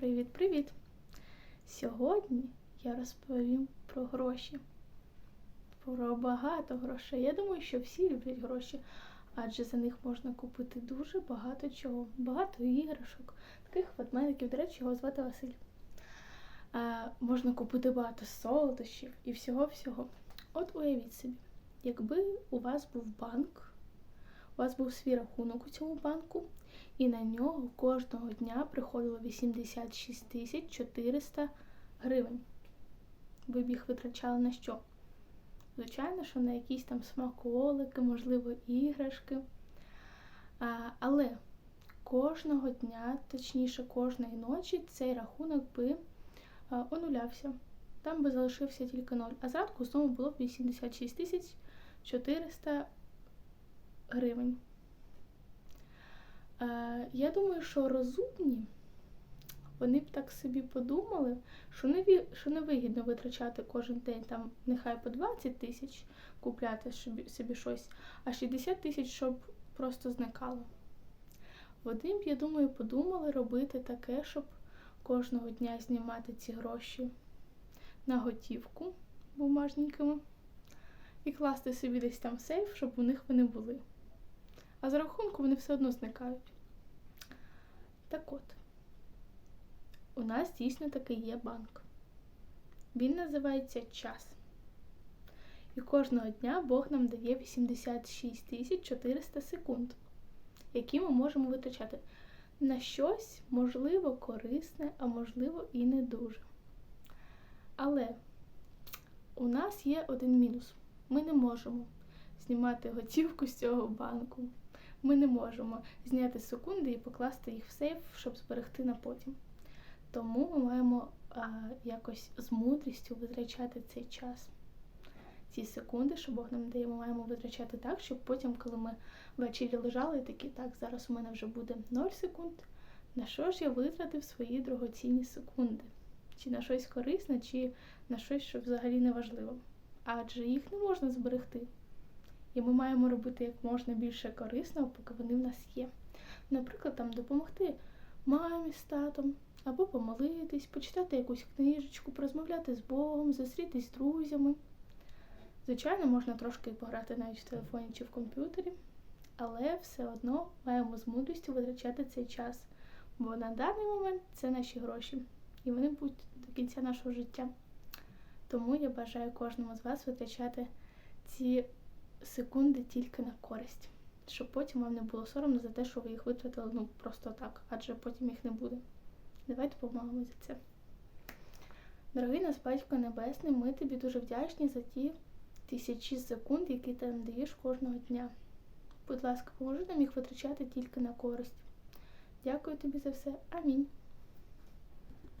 Привіт-привіт! Сьогодні я розповім про гроші. Про багато грошей. Я думаю, що всі люблять гроші, адже за них можна купити дуже багато чого. Багато іграшок, таких ведмедиків, до речі, його звати Василь. А, можна купити багато солодощів і всього-всього. От уявіть собі, якби у вас був банк, у вас був свій рахунок у цьому банку, і на нього кожного дня приходило 86 тисяч 400 гривень. Ви б їх витрачали на що? Звичайно, що на якісь там смаколики, можливо, іграшки. А, але кожного дня, точніше, кожної ночі, цей рахунок би а, онулявся. Там би залишився тільки ноль. А зранку знову було б 86 тисяч 400 гривень. Е, я думаю, що розумні вони б так собі подумали, що не, що не вигідно витрачати кожен день там нехай по 20 тисяч купляти собі, собі щось, а 60 тисяч, щоб просто зникало. Вони б, я думаю, подумали робити таке, щоб кожного дня знімати ці гроші на готівку бумажненькими і класти собі десь там сейф, щоб у них вони були. А за рахунку вони все одно зникають. Так от, у нас дійсно такий є банк. Він називається час. І кожного дня Бог нам дає 86 тисяч 400 секунд, які ми можемо витрачати на щось, можливо, корисне, а можливо і не дуже. Але у нас є один мінус. Ми не можемо знімати готівку з цього банку. Ми не можемо зняти секунди і покласти їх в сейф, щоб зберегти на потім. Тому ми маємо а, якось з мудрістю витрачати цей час. Ці секунди, що Бог нам дає, ми маємо витрачати так, щоб потім, коли ми ввечері лежали, такі, так, зараз у мене вже буде 0 секунд. На що ж я витратив свої дорогоцінні секунди? Чи на щось корисне, чи на щось, що взагалі не важливо. Адже їх не можна зберегти. І ми маємо робити як можна більше корисного, поки вони в нас є. Наприклад, там допомогти мамі з татом, або помолитись, почитати якусь книжечку, порозмовляти з Богом, зустрітись з друзями. Звичайно, можна трошки пограти навіть в телефоні чи в комп'ютері, але все одно маємо з мудрістю витрачати цей час. Бо на даний момент це наші гроші, і вони будуть до кінця нашого життя. Тому я бажаю кожному з вас витрачати ці секунди тільки на користь, щоб потім вам не було соромно за те, що ви їх витратили ну просто так, адже потім їх не буде. Давайте помолимося за це. Дорогий нас батько Небесний, ми тобі дуже вдячні за ті тисячі секунд, які ти нам даєш кожного дня. Будь ласка, поможи нам їх витрачати тільки на користь. Дякую тобі за все. Амінь.